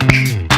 டேய்!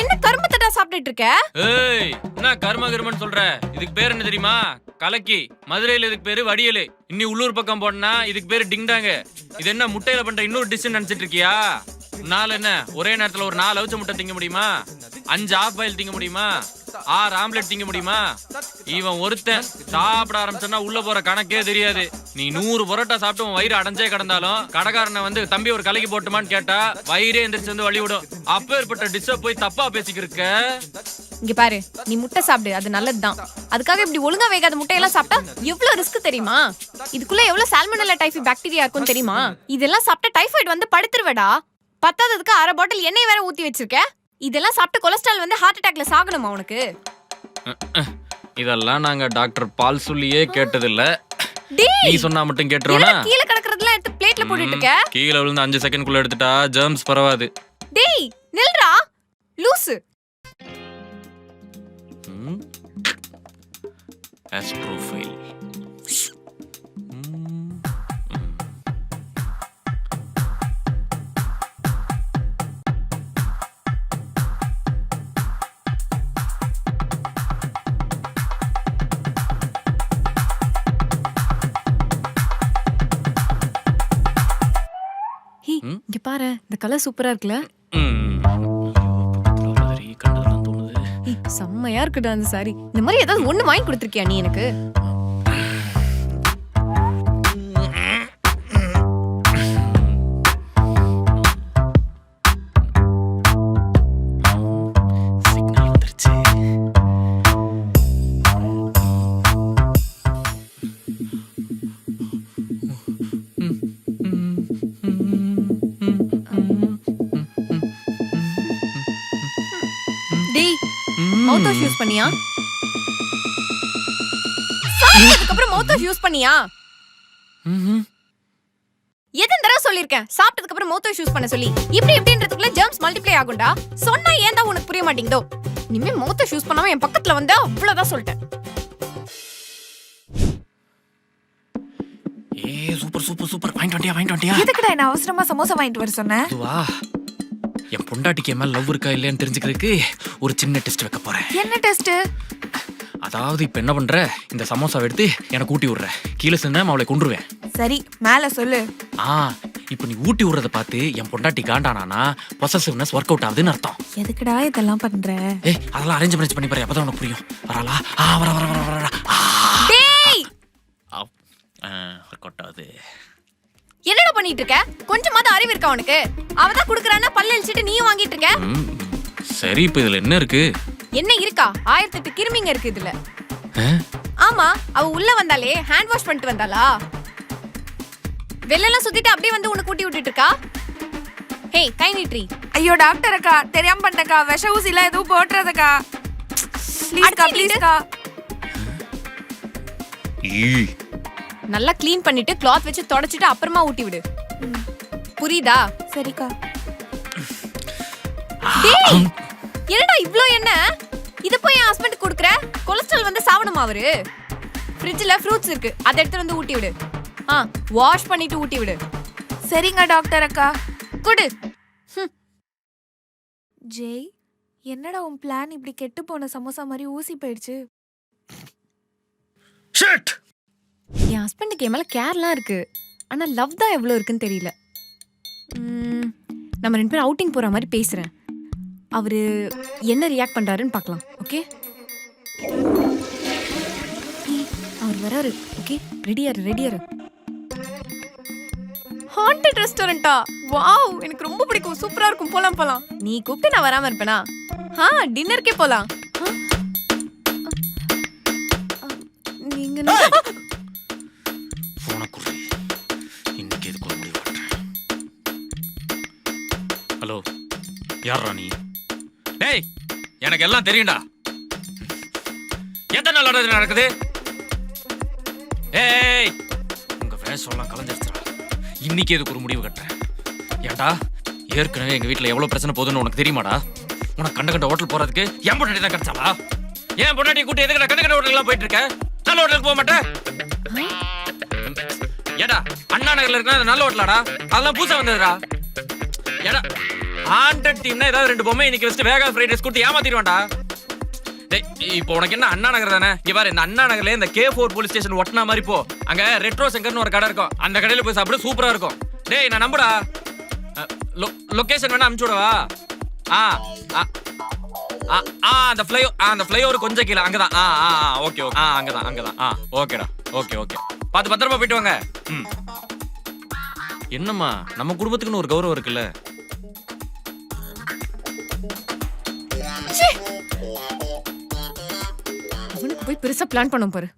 என்ன கரும்பத்தட்டா சாப்பிட்டுட்டு இருக்க? ஏய் என்ன கர்ம கர்மன்னு சொல்ற? இதுக்கு பேர் என்ன தெரியுமா? கலக்கி. மதுரையில இதுக்கு பேரு வடியலு. இன்னி உள்ளூர் பக்கம் போனா இதுக்கு பேரு டிங்டாங்க. இது என்ன முட்டையில பண்ற இன்னொரு டிஷ் நினைச்சிட்டு இருக்கியா? நாலு என்ன ஒரே நேரத்துல ஒரு நாலு அவிச்ச முட்டை திங்க முடியுமா? அஞ்சு ஆஃப் பாயில் திங்க முடியுமா? ஆறு ஆம்லெட் திங்க முடியுமா? இவன் ஒருத்தன் சாப்பிட ஆரம்பிச்சனா உள்ள போற கணக்கே தெரியாது. நீ நூறு பரோட்டா சாப்பிட்டு உன் வயிறு அடைஞ்சே கிடந்தாலும் கடைக்காரனை வந்து தம்பி ஒரு கலக்கி போட்டுமான்னு கேட்டா வயிறே எந்திரிச்சு வந்து வழி விடும். அப்பேற்பட்ட டிஷ்ஷ போய் தப்பா பேசிக்கிருக்க? இங்க பாரு நீ முட்டை சாப்பிடு அது நல்லதுதான். அதுக்காக இப்படி ஒழுங்கா வேகாத முட்டையெல்லாம் சாப்பிட்டா எவ்வளவு ரிஸ்க் தெரியுமா? இதுக்குள்ள எவ்வளவு சால்மனல டைஃபி பாக்டீரியா இருக்கும் தெரியுமா? இதெல்லாம் சாப்பிட்டா டைஃபாய்டு வந்து படுத்துருவடா. பத்தாததுக்கு அரை பாட்டில் எண்ணெய் வேற ஊத்தி வச்சிருக்க. இதெல்லாம் சாப்பிட்டு கொலஸ்ட்ரால் வந்து ஹார்ட் அட்டாக்ல சாகணுமா உனக்கு? இதெல்லாம் நாங்க டாக்டர் பால் சொல்லியே கேட்டதில்ல. டேய் நீ சொன்னா மட்டும் கேட்டுருவனா? கீழே கிடக்குறதெல்லாம் எடுத்து பிளேட்ல போட்டுட்டு இருக்க கீழே விழுந்து அஞ்சு செகண்ட்குள்ள எடுத்துட்டா ஜெர்ம்ஸ் பரவாது. டேய் நில்றா. லூசு. ஆஸ்ட்ரோஃபைல் பாரு இந்த கலர் சூப்பரா இருக்குல்ல? செம்மையா இருக்குடா அந்த சாரி இந்த மாதிரி ஏதாவது ஒண்ணு வாங்கி கொடுத்துருக்கியா நீ எனக்கு? மவுத் வாஷ் யூஸ் பண்ணியா? சாப்பிட்டதுக்கு அப்புறம் மவுத் வாஷ் யூஸ் பண்ணியா? எத்தனை தடவை சொல்லிருக்கேன் சாப்பிட்டதுக்கு அப்புறம் மவுத் வாஷ் யூஸ் பண்ண சொல்லி. இப்படி இப்படின்றதுக்குள்ள ஜெர்ம்ஸ் மல்டிப்ளை ஆகும்டா. சொன்னா ஏன் தான் உனக்கு புரிய மாட்டேங்குதோ? இனிமே மவுத் வாஷ் யூஸ் பண்ணாம என் பக்கத்துல வந்து அவ்வளவுதான் சொல்லிட்டேன். ஏ சூப்பர் சூப்பர் சூப்பர் வாங்கிட்டு வண்டியா வாங்கிட்டு வண்டியா? எதுக்குடா என்ன அவசரமா சமோசா வாங்கிட்டு வர சொன்னேன் என் பொண்டாட்டிக்கு என் மேல லவ் இருக்கா இல்லையான்னு தெரிஞ்சுக்கிறதுக்கு ஒரு சின்ன டெஸ்ட் வைக்க போறேன். என்ன டெஸ்ட் அதாவது இப்ப என்ன பண்ற? இந்த சமோசாவை எடுத்து எனக்கு ஊட்டி விடுற. கீழே சென்னா அவளை கொண்டுருவேன் சரி மேல சொல்லு. ஆ இப்ப நீ ஊட்டி விடுறத பார்த்து என் பொண்டாட்டி காண்டானானா பொசசிவ்னஸ் ஒர்க் அவுட் ஆகுதுன்னு அர்த்தம். எதுக்குடா இதெல்லாம் பண்ற? ஏய் அதெல்லாம் அரேஞ்ச் மேனேஜ் பண்ணி பாரு அப்பதான் உனக்கு புரியும். வராளா ஆ வர வர வர வர ஒர்க் அவுட் ஆகுது. பண்ணிட்டு இருக்க? கொஞ்சமாவது அறிவு இருக்கா உனக்கு? அவ தான் குடுக்கறானா பல்ல அழிச்சிட்டு நீயும் வாங்கிட்டு இருக்க? ம், சரி இப்ப இதுல என்ன இருக்கு? என்ன இருக்கா? ஆயிரத்தி எட்டு கிருமிங்க இருக்கு இதுல. ஆ? ஆமா அவ உள்ள வந்தாலே ஹேண்ட் வாஷ் பண்ணிட்டு வந்தாளா? வெளில சுத்திட்டு அப்படியே வந்து உனக்கு கூட்டி விட்டுட்டு இருக்கா? ஹே கை நீட்ரி ஐயோ டாக்டர் அக்கா தெரியாம பண்ணிட்டக்கா. விஷ ஊசி எல்லாம் எதுவும் போட்டுறதுக்கா? ப்ளீஸ்க்கா அடிச்சு ப்ளீஸ்க்கா ஈ. நல்லா க்ளீன் பண்ணிட்டு கிளாத் வச்சு தொடச்சிட்டு அப்புறமா ஊட்டி விடு. புரியுதா? சரிக்கா. டேய் என்னடா இவ்ளோ என்ன இத போய் என் ஹஸ்பண்ட் குடுக்குற? கொலஸ்ட்ரால் வந்து சாவணுமா அவரு? ஃப்ரிட்ஜ்ல ஃப்ரூட்ஸ் இருக்கு. அதை எடுத்து வந்து ஊட்டி விடு. ஆ வாஷ் பண்ணிட்டு ஊட்டி விடு. சரிங்க டாக்டர் அக்கா. குடு. ஜெய் என்னடா உன் பிளான் இப்படி கெட்டு போன சமோசா மாதிரி ஊசி போயிடுச்சு? Shit! என் ஹஸ்பண்டுக்கு என் மேல கேர்லாம் இருக்கு. ஆனா லவ் தான் எவ்வளவு இருக்குன்னு தெரியல. ம், நம்ம ரெண்டு பேரும் அவுட்டிங் போற மாதிரி பேசுறேன். அவரு என்ன ரியாக்ட் பண்றாருன்னு பார்க்கலாம் ஓகே அவர் வராரு ஓகே ரெடியாரு ரெடியாரு ஹாண்டட் ரெஸ்டாரண்டா வாவ் எனக்கு ரொம்ப பிடிக்கும். சூப்பரா இருக்கும். போலாம் போலாம். நீ கூப்பிட்டு நான் வராம இருப்பேனா? ஆ டின்னருக்கே போலாம். ஆ? ஆ, நீங்க ஹலோ யாரா நீ? டேய் எனக்கு எல்லாம் தெரியும்டா. எத்தனை நாள் இது நடக்குது? ஏய் உங்க ஃபேஸ் எல்லாம் கலந்துருச்சுடா இன்னைக்கு எதுக்கு ஒரு முடிவு கட்டுறேன் ஏன்டா ஏற்கனவே எங்க வீட்ல எவ்வளவு பிரச்சனை போகுதுன்னு உனக்கு தெரியுமாடா? உனக்கு கண்ட கண்ட ஹோட்டல் போறதுக்கு என் பொண்டாட்டி தான் கிடைச்சாளா? ஏன் பொண்டாட்டி கூட்டி எதுக்கு கண்ட கண்ட ஹோட்டலுக்கு போயிட்டு இருக்க? நல்ல ஹோட்டலுக்கு போக மாட்டேன் ஏடா அண்ணா நகர்ல இருக்கிற நல்ல ஹோட்டலாடா? அதெல்லாம் புதுசா வந்ததுடா. ஹாண்டட் டீம்னா ஏதாவது ரெண்டு பொம்மை இன்னைக்கு வச்சுட்டு வேகா ஃப்ரைட் ரைஸ் கொடுத்து ஏமாத்திடுவான்டா. டேய் இப்போ உனக்கு என்ன அண்ணா நகர் தானே? இங்க பாரு இந்த அண்ணா நகர்ல இந்த கே ஃபோர் போலீஸ் ஸ்டேஷன் ஒட்டினா மாதிரி போ. அங்க ரெட்ரோ செங்கர்னு ஒரு கடை இருக்கும். அந்த கடையில போய் சாப்பிட சூப்பரா இருக்கும். டேய் நான் நம்புடா. லொகேஷன் வேணா அனுப்பிச்சிவிடவா ஆ ஆ ஆ ஆ அந்த ஃப்ளை ஆ அந்த ஃப்ளைஓவர் கொஞ்சம் கீழே அங்கதான். ஆ ஆ ஆ ஓகே ஓகே ஆ அங்கே தான் அங்கே தான் ஆ ஓகேடா ஓகே ஓகே பார்த்து பத்திரமா போயிட்டு வாங்க. ம். என்னம்மா நம்ம குடும்பத்துக்குன்னு ஒரு கௌரவம் இருக்குல்ல? பெருசா பிளான் பண்ணும் பாரு.